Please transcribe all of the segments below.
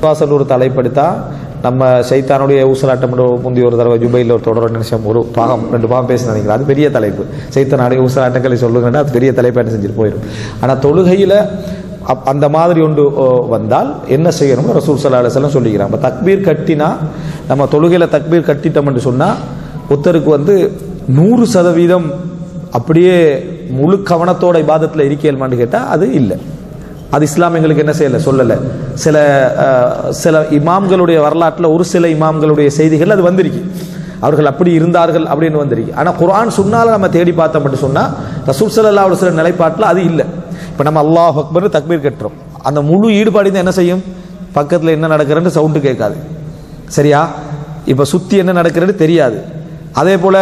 வாசல் ஒரு தலைப்படுத்தா நம்ம சைத்தானுடைய ஊசலாட்டம் என்று முந்தைய ஒரு தடவை ஜுபையில் ஒரு தொடர் நிமிஷம் ஒரு பாகம் ரெண்டு பாகம் பேசி நினைக்கிறேன். அது பெரிய தலைப்பு. சைத்தானுடைய ஊசலாட்டங்களை சொல்லுங்கன்னா அது பெரிய தலைப்பு என்ன செஞ்சுட்டு போயிடும். ஆனால் தொழுகையில் அப்- அந்த மாதிரி ஒன்று ஓ, வந்தால் என்ன செய்யணும் ரசூல் சல்லா அலுவலம் சொல்லிக்கிறாங்க இப்போ தக்பீர் கட்டினா நம்ம தொழுகையில் தக்பீர் கட்டிட்டோம்னு சொன்னால் ஒருத்தருக்கு வந்து நூறு சதவீதம் அப்படியே முழு கவனத்தோட இபாதத்தில் இருக்கேல்மான்னு கேட்டால் அது இல்லை. அது இஸ்லாம் எங்களுக்கு என்ன செய்யலை? சொல்லலை. சில சில இமாம்களுடைய வரலாற்றில் ஒரு சில இமாம்களுடைய செய்திகள் அது வந்திருக்கு. அவர்கள் அப்படி இருந்தார்கள் அப்படின்னு வந்திருக்கு. ஆனால் குரான் சுன்னால நம்ம தேடி பார்த்தோம் மட்டும் சொன்னால் ரசூல் ஸல்லல்லாஹு ஒரு சில நிலைப்பாட்டில் அது இல்லை. இப்போ நம்ம அல்லாஹ் அக்பர் தக்பீர் கட்டுறோம். அந்த முழு ஈடுபாடு என்ன செய்யும்? பக்கத்தில் என்ன நடக்கிறன்னு சவுண்டு கேட்காது. சரியா? இப்போ சுற்றி என்ன நடக்கிறது தெரியாது. அதே போல்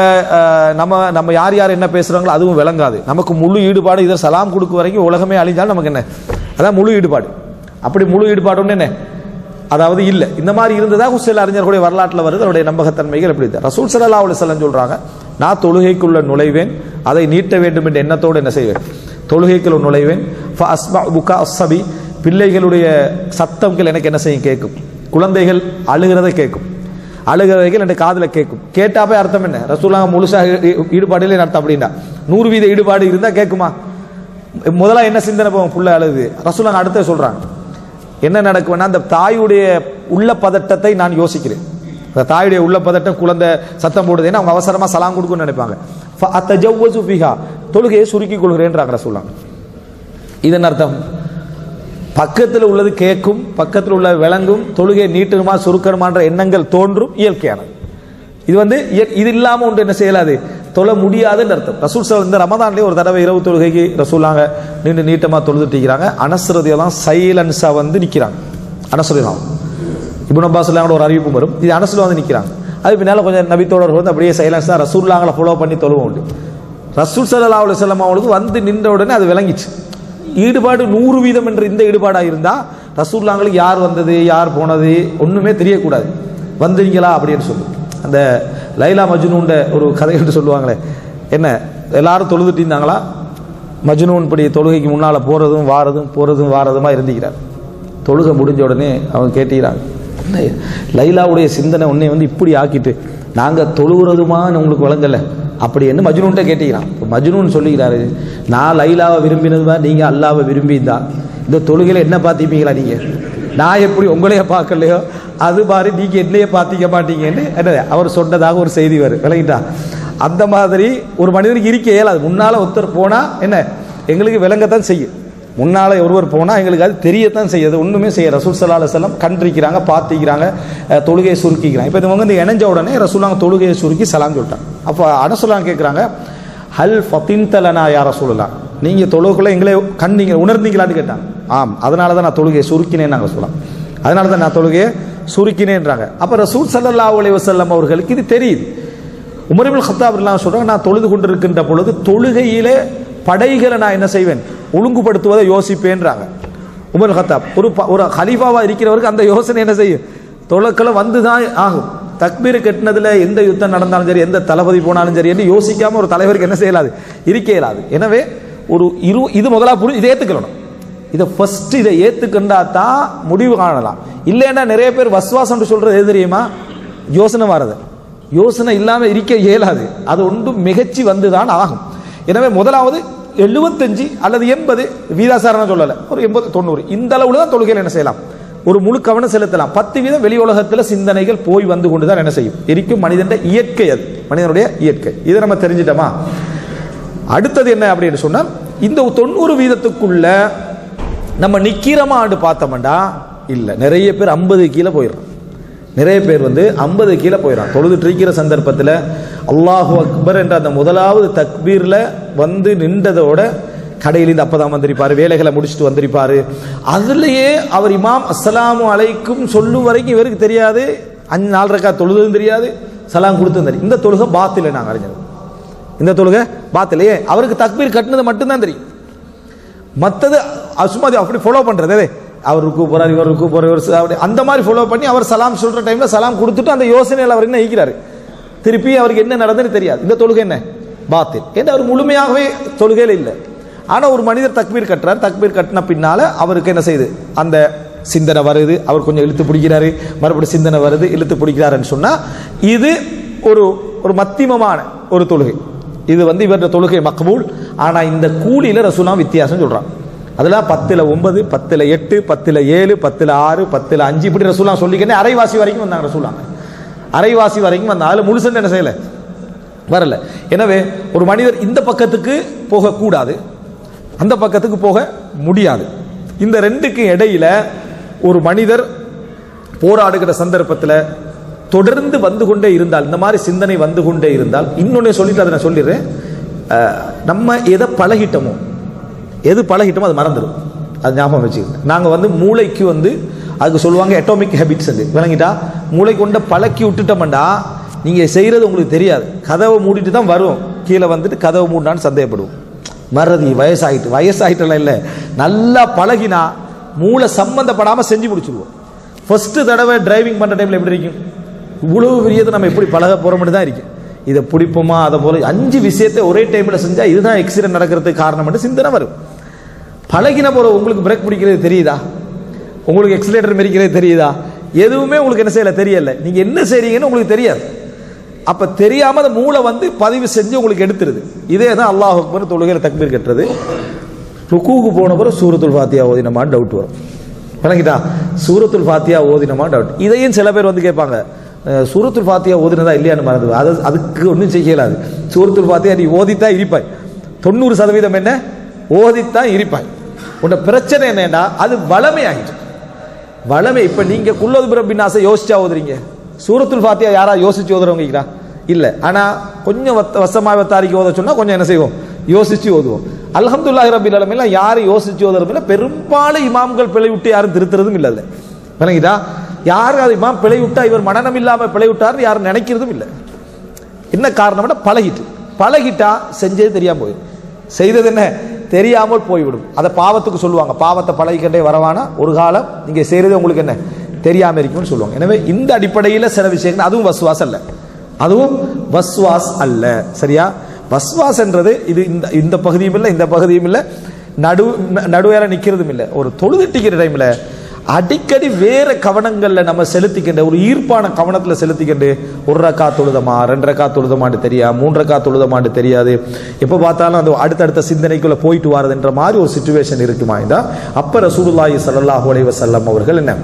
நம்ம நம்ம யார் யார் என்ன பேசுகிறாங்களோ அதுவும் விளங்காது. நமக்கு முழு ஈடுபாடு இதை சலாம் கொடுக்க வரைக்கும் உலகமே அழிஞ்சாலும் நமக்கு என்ன? அதான் முழு ஈடுபாடு. அப்படி முழு ஈடுபாடுன்னு என்ன? அதாவது இல்லை. இந்த மாதிரி இருந்ததாக சில அறிஞர்களுடைய வரலாற்றில் வருது. அவருடைய நம்பகத்தன்மைகள் எப்படி இருக்கு? ரசூல் சல்லா அலுவலம் சொல்கிறாங்க நான் தொழுகைக்குள்ள நுழைவேன் அதை நீட்ட வேண்டும் என்ற எண்ணத்தோடு என்ன செய்வேன்? தொழுகைக்குள்ள நுழைவேன். புகா அஸ்ஸபி பிள்ளைகளுடைய சத்தங்கள் எனக்கு என்ன செய்யும்? கேட்கும். குழந்தைகள் அழுகிறதை கேட்கும். அழுகிறவைகள் என் காதில் கேட்கும். கேட்டாப்பே அர்த்தம் என்ன? ரசூலாங்க முழுசாக ஈ- ஈடுபாடுல அர்த்தம் அப்படின்னா. நூறு வீத ஈடுபாடு இருந்தால் கேட்குமா? முதல்ல என்ன சிந்தனை போகும்? புள்ள அழுது. ரசூலாங்க அடுத்த சொல்கிறாங்க என்ன நடக்கும்னா அந்த தாயுடைய உள்ள பதட்டத்தை நான் யோசிக்கிறேன். அந்த தாயுடைய உள்ள பதட்டம் குழந்தை சத்தம் போடுதுன்னு அவங்க அவசரமாக சலாம் கொடுக்குன்னு நினைப்பாங்க. ஃபஅத்தஜவ்வஸு தொழுகையை சுருக்கிக் கொள்கிறேன்றாங்க ரசூலாங்க இதன் அர்த்தம் பக்கத்தில் உள்ளது கேட்கும் பக்கத்தில் உள்ள விளங்கும் தொழுகை நீட்டணுமா சுருக்கணுமான்ற எண்ணங்கள் தோன்றும் இயற்கையானது. இது வந்து இது இல்லாமல் ஒன்று என்ன செய்யலாது? தொழ முடியாதுன்னு அர்த்தம். ரசூல் சார் இந்த ரமதான்லேயே ஒரு தடவை இரவு தொழுகைக்கு ரசூலாங்க நின்று தொழுதுட்டு இருக்கிறாங்க அனஸ்ரதியெல்லாம் சைலன்ஸாக வந்து நிக்கிறாங்க. அனஸ்ரதியம் நம்ம அப்பாஸ் ஒரு அறிவிப்பு வரும். இது அனஸ்ல வந்து நிற்கிறாங்க அது பின்னால் கொஞ்சம் நபித்தோழர்கள் வந்து அப்படியே சைலன்ஸா ரசூல்லாங்களை ஃபாலோ பண்ணி தொழுவோம் உண்டு. ரசூல் சல்லா அலைஹி செல்லம் அவங்களுக்கு வந்து நின்ற உடனே அது விளங்கிச்சு. ஈடுபாடு நூறு வீதம் என்ற இந்த ஈடுபாடாக இருந்தால் ரசூல்லாங்களுக்கு யார் வந்தது யார் போனது ஒன்றுமே தெரியக்கூடாது. வந்தீங்களா அப்படின்னு சொல்லி. அந்த லைலா மஜ்னூன்ற ஒரு கதை என்று சொல்லுவாங்களே. என்ன எல்லாரும் தொழுதுட்டு இருந்தாங்களா? மஜ்னூன் படி தொழுகைக்கு முன்னால் போகிறதும் வாரதும் போகிறதும் வாரதுமா இருந்திக்கிறார். தொழுகை முடிஞ்ச உடனே அவங்க கேட்டுக்கிறாங்க. என்ன லைலாவுடைய சிந்தனை உன்னை வந்து இப்படி ஆக்கிட்டு நாங்கள் தொழுகிறதுமான்னு உங்களுக்கு வழங்கலை. அப்படி என்ன மஜ்னூன்ட்ட கேட்டுக்கிறான். மஜ்னூன் சொல்லிக்கிறாரு நான் லைலாவை விரும்பினதுமா நீங்கள் அல்லாவை விரும்பியிருந்தா இந்த தொழுகையில் என்ன பார்த்துப்பீங்களா நீங்கள் நான் எப்படி உங்களைய பார்க்கலையோ அது மாதிரி நீங்கள் என்னையே பார்த்திக்க மாட்டீங்கன்னு என்ன அவர் சொன்னதாக ஒரு செய்தி வரும். விளங்கிட்டா? அந்த மாதிரி ஒரு மனிதனுக்கு இருக்க இயலாது. முன்னால் ஒருத்தர் போனால் என்ன எங்களுக்கு விளங்கத்தான் செய்யும். முன்னால் ஒருவர் போனால் எங்களுக்கு அது தெரியத்தான் செய்யுது ஒன்றுமே செய்ய ரசூல் சல்லா செல்லம் கண்டிருக்கிறாங்க பார்த்திக்கிறாங்க தொழுகையை சுருக்கிக்கிறாங்க. இப்போ இவங்க வந்து இணைஞ்ச உடனே ரசூலாங்க தொழுகையை சுருக்கி சலாம் சொல்லிட்டாங்க அப்போ அனசுலாம் கேட்குறாங்க ஹல் ஃபத்தின்தலனா யார சொல்லலாம் நீங்க தொழுகுள்ள எங்களை நீங்கள் உணர்ந்தீங்களான்னு கேட்டாங்க. ஆம் அதனால தான் நான் தொழுகையை சுருக்கினேன்னு நாங்கள் சொல்லலாம். அதனால தான் நான் தொழுகையை சுருக்கினேன்றாங்க. அப்போ ரசூல் சல்லல்லாஹு அலைஹி வசல்லம் அவர்களுக்கு இது தெரியுது. உமரிபுல் ஹத்தாப் எல்லாம் சொல்றாங்க நான் தொழுது கொண்டிருக்கின்ற பொழுது தொழுகையிலே படைகளை நான் என்ன செய்வேன்? ஒழுங்குபடுத்துவதை யோசிப்பேன்றாங்க. உமர் ஹத்தாப் ஒரு ப- ஒரு ஹலீஃபாவா இருக்கிறவருக்கு அந்த யோசனை என்ன செய்யும்? தொழுக்களை வந்து தான் ஆகும். தக்பீர் கட்டினதுல எந்த யுத்தம் நடந்தாலும் சரி எந்த தளபதி போனாலும் சரி என்று யோசிக்காம ஒரு தலைவருக்கு என்ன செய்யலாது? இருக்க இயலாது. எனவே ஒரு இரு இது முதலா புரிஞ்சு இதை ஏத்துக்கணும். இதை ஃபர்ஸ்ட் இதை ஏத்துக்கண்டா தான் முடிவு காணலாம். இல்லைன்னா நிறைய பேர் வஸ்வாசம் சொல்றது எது தெரியுமா? யோசனை வர்றது. யோசனை இல்லாம இருக்க இயலாது. அது ஒன்றும் மிகச்சி வந்துதான் ஆகும். எனவே முதலாவது எழுபத்தஞ்சு அல்லது எண்பது வீதாசாரணம் சொல்லல. ஒரு எண்பது தொண்ணூறு. இந்த அளவுல தான் தொழுகையில் என்ன செய்யலாம்? ஒரு முழு கவனம் செலுத்தலாம். பத்து வீதம் வெளி உலகத்துல சிந்தனைகள் போய் வந்து கொண்டு தான் என்ன செய்யும்? இருக்கும் மனிதன் இயற்கை அது. மனிதனுடைய இயற்கை. இதை நம்ம தெரிஞ்சிட்டோமா? அடுத்தது என்ன அப்படின்னு சொன்னால் இந்த தொண்ணூறு வீதத்துக்குள்ள நம்ம நிக்கிறமான்னு பார்த்தோம்டா இல்லை நிறைய பேர் ஐம்பது கீழே போயிடும் நிறைய பேர் வந்து ஐம்பது கீழே போயிடறான். தொழுதுட்டு இருக்கிற சந்தர்ப்பத்தில் அல்லாஹு அக்பர் என்ற அந்த முதலாவது தக்பீரில் வந்து நின்றதோட கடையிலேருந்து அப்போ தான் வந்திருப்பார் வேலைகளை முடிச்சுட்டு வந்திருப்பார். அதுலேயே அவர் இமாம் அஸ்லாம் அலைக்கும் சொல்லும் வரைக்கும் இவருக்கு தெரியாது. அஞ்சு நாலு ரக்கா தொழுதும் தெரியாது சலாம் கொடுத்தும் தெரியும் இந்த தொழுகை பாத்தில் நாங்கள் அறிஞர் இந்த தொழுகை பாத்திலையே அவருக்கு தக்பீர் கட்டினது மட்டும்தான் தெரியும். மற்றது சும்மா அப்படி ஃபாலோ பண்றது. அவர் ருக்கு இவருக்கு இவர் ருக்கு இவர் அப்படி அந்த மாதிரி ஃபாலோ பண்ணி அவர் சலாம் சொல்கிற டைமில் சலாம் கொடுத்துட்டு அந்த யோசனையில் அவர் என்ன ஈக்கிறாரு? திருப்பி அவருக்கு என்ன நடந்ததுன்னு தெரியாது. இந்த தொழுகை என்ன? பாத்தில். ஏன்னா அவர் முழுமையாகவே தொழுகையில் இல்லை. ஆனால் ஒரு மனிதர் தக்பீர் கட்டுறார். தக்பீர் கட்டின பின்னால் அவருக்கு என்ன செய்யுது? அந்த சிந்தனை வருது. அவர் கொஞ்சம் இழுத்து பிடிக்கிறாரு. மறுபடியும் சிந்தனை வருது. இழுத்து பிடிக்கிறாருன்னு சொன்னால் இது ஒரு ஒரு மத்தியமமான ஒரு தொழுகை. இது வந்து இவருடைய தொழுகை மக்பூல். ஆனால் இந்த கூலியில் ரசூலாம் வித்தியாசம் சொல்கிறான் அதெல்லாம் பத்தில் ஒன்பது பத்தில் எட்டு பத்தில் ஏழு பத்தில் ஆறு பத்தில் அஞ்சு. இப்படி ரசூலாம் சொல்லிக்கிட்டே அரைவாசி வரைக்கும் வந்தாங்க ரசூலாம் அரைவாசி வரைக்கும் வந்தாங்க அதுல முழுசு என்ன செய்யலை? வரல. எனவே ஒரு மனிதர் இந்த பக்கத்துக்கு போகக்கூடாது அந்த பக்கத்துக்கு போக முடியாது. இந்த ரெண்டுக்கு இடையில ஒரு மனிதர் போராடுகிற சந்தர்ப்பத்தில் தொடர்ந்து வந்து கொண்டே இருந்தால் இந்த மாதிரி சிந்தனை வந்து கொண்டே இருந்தால் இன்னொன்னு சொல்லிட்டு அதை நான் சொல்லிடுறேன். நம்ம எதை பழகிட்டோமோ எது பழகிட்டோமோ அது மறந்துடும். அது ஞாபகம் வச்சுக்கோங்க. நாங்கள் வந்து மூளைக்கு வந்து அதுக்கு சொல்லுவாங்க எட்டோமிக் ஹேபிட்ஸ் அது விளங்கிட்டா? மூளை கொண்ட பழக்கி விட்டுட்டோம்டா நீங்கள் செய்கிறது உங்களுக்கு தெரியாது. கதவை மூடிட்டு தான் வரும் கீழே வந்துட்டு கதவை மூடினான்னு சந்தேகப்படுவோம். மறதி வயசாகிட்டு வயசாயிட்டெல்லாம் இல்லை. நல்லா பழகினா மூளை சம்மந்தப்படாமல் செஞ்சு பிடிச்சிடுவோம் ஃபஸ்ட்டு தடவை டிரைவிங் பண்ணுற டைமில் எப்படி இருக்கும்? இவ்வளவு பெரியது நம்ம எப்படி பழக போகிறோம்னு தான் இருக்கும் இதை பிடிப்போமா அதை போல அஞ்சு விஷயத்தை ஒரே டைமில் செஞ்சால் இதுதான் எக்ஸிடென்ட் நடக்கிறதுக்கு காரணம்னு சிந்தனை வரும். பழகின போற உங்களுக்கு பிரேக் பிடிக்கிறது தெரியுதா? உங்களுக்கு எக்ஸிலேட்டர் மெரிக்கிறது தெரியுதா? எதுவுமே உங்களுக்கு என்ன செய்யல? தெரியல. நீங்க என்ன செய்றீங்கன்னு உங்களுக்கு தெரியாது. அப்போ தெரியாம அந்த மூளை வந்து பதிவு செஞ்சு உங்களுக்கு எடுத்துருது. இதே தான் அல்லாஹ் அக்பர் தொழுகையில் தக்பீர் கட்டுறது ருக்கூக்கு போன பிறகு சூரத்துல் ஃபாத்தியா ஓதினமான்னு டவுட் வரும். விளங்கிட்டா? சூரத்துல் ஃபாத்தியா ஓதினமா டவுட் இதையும் சில பேர் வந்து கேட்பாங்க. சூரத்துல் ஃபாத்தியா ஓதினதா இல்லையான்னு மறந்து அது அதுக்கு ஒன்றும் செய்யலாது சூரத்துல் ஃபாத்தியா நீ ஓதித்தான் இருப்பாய். தொண்ணூறு சதவீதம் என்ன? ஓதித்தான் இருப்பாய். உன்னோட பிரச்சனை என்னன்னா அது வளமை ஆகிடும் வளமை இப்போ நீங்கள் குல்லது பிரபின்னாசை யோசிச்சா ஓதுறீங்க. சூரத்துல் ஃபாத்தியா யாரா யோசிச்சு ஓதுறவங்க இல்லை. ஆனால் கொஞ்சம் வத்த வசமாக வத்தாரிக்கு ஓத சொன்னால் கொஞ்சம் என்ன செய்வோம்? யோசிச்சு ஓதுவோம். அல்ஹம்துல்லாஹி ரபில் அலமில்லாம் யாரும் யோசிச்சு ஓதுறதுல பெரும்பாலும் இமாம்கள் பிழை விட்டு யாரும் திருத்துறதும் இல்லை விளங்கிட்டா? யாரும் அது இமாம் பிழை விட்டா இவர் மனநம் இல்லாமல் பிழை விட்டாருன்னு யாரும் நினைக்கிறதும் இல்லை. என்ன காரணம்னா பழகிட்டு. பழகிட்டா செஞ்சது தெரியாமல் போயிடும். செய்தது என்ன? தெரியாமல் போய்விடும். அதை பாவத்துக்கு சொல்லுவாங்க. பாவத்தை பழகிக்கிட்டே வரவானா? ஒரு காலம் நீங்கள் செய்யறது உங்களுக்கு என்ன? தெரியாமல் இருக்கும்னு சொல்லுவாங்க. எனவே இந்த அடிப்படையில் சில விஷயங்கள் அதுவும் வஸ்வாஸ் அல்ல. அதுவும் வஸ்வாஸ் அல்ல. சரியா? வஸ்வாஸ் என்றது இது இந்த இந்த பகுதியும் இல்லை இந்த பகுதியும் இல்லை. நடு நடுவேற நிற்கிறதும் இல்லை. ஒரு தொழுதிட்டிக்கிற டைமில் அடிக்கடி வேற கவனங்களில் நம்ம செலுத்திக்கின்ற ஒரு ஈர்ப்பான கவனத்தில் செலுத்திக்கிண்டு ஒரு ரக்கா தொழுதமா ரெண்டு ரக்கா தொழுதமான்னு தெரியா மூன்று ரக்கா தொழுதமான்னு தெரியாது. எப்போ பார்த்தாலும் அந்த அடுத்தடுத்த சிந்தனைக்குள்ள போயிட்டு வரதுன்ற மாதிரி ஒரு சுச்சுவேஷன் இருக்குமா இருந்தால் அப்ப ரசூலுல்லாஹி சல்லாஹூ அலைவசல்லம் அவர்கள் என்ன?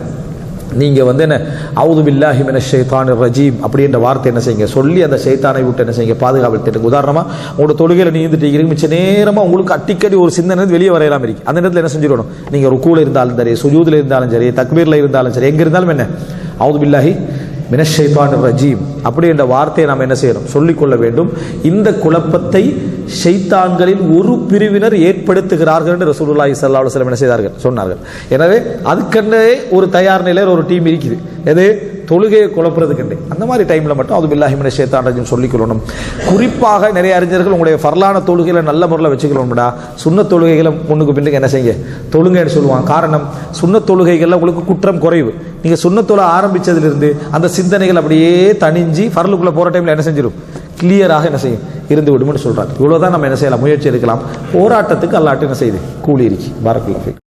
நீங்கள் வந்து என்ன அவுது பில்லாஹி மின ஷைத்தானிர் ரஜீம் அப்படின்ற வார்த்தை என்ன செய்யுங்க? சொல்லி அந்த ஷைத்தானை விட்டு என்ன செய்யுங்க? பாதுகாவல் உதாரணமாக உதாரணமா உங்களோட தொழுகையில் நீந்துட்டு மிச்ச நேரமாக உங்களுக்கு அடிக்கடி ஒரு சிந்தனை வெளியே வரையலாம் இருக்கு. அந்த நேரத்தில் என்ன செஞ்சிடணும்? நீங்கள் ருக்கூல இருந்தாலும் சரி சுஜூதில் இருந்தாலும் சரி தக்பீரில் இருந்தாலும் சரி எங்கே இருந்தாலும் என்ன? அவுது பில்லாஹி மினஷைத்தான் ரஜீம் அப்படி என்ற வார்த்தையை நாம் என்ன செய்யணும்? சொல்லிக்கொள்ள வேண்டும். இந்த குழப்பத்தை ஷைத்தான்களில் ஒரு பிரிவினர் ஏற்படுத்துகிறார்கள் என்று ரசூலுல்லாஹி ஸல்லல்லாஹு சில என்ன செய்தார்கள்? சொன்னார்கள். எனவே அதுக்கென்னே ஒரு தயார் நிலையில் ஒரு டீம் இருக்குது. எது? தொழுகையை குழப்புறதுக்கென்றே அந்த மாதிரி டைம்ல மட்டும் அது பில்லாஹி மின ஷைத்தான் சொல்லிக்கொள்ளணும். குறிப்பாக நிறைய அறிஞர்கள் உங்களுடைய ஃபர்லான தொழுகையில் நல்ல முறையில் வச்சுக்கணும்டா சுண்ண தொழுகைகளை முன்னுக்கு பின்னுக்கு என்ன செய்யுங்க? தொழுங்கன்னு சொல்லுவாங்க. காரணம் சுண்ண தொழுகைகள்ல உங்களுக்கு குற்றம் குறைவு. நீங்க தொழ ஆரம்பித்ததுலேருந்து அந்த சிந்தனைகள் அப்படியே தணிஞ்சு ஃபர்லுக்குள்ள போற டைம்ல என்ன செஞ்சிடும் கிளியராக என்ன செய்யும்? இருந்து விடும்னு சொல்றாங்க. இவ்வளவுதான் நம்ம என்ன செய்யலாம்? முயற்சி எடுக்கலாம். போராட்டத்துக்கு அல்லாட்டு என்ன செய்யுது? கூலி இருக்கு பாரக்குல்லா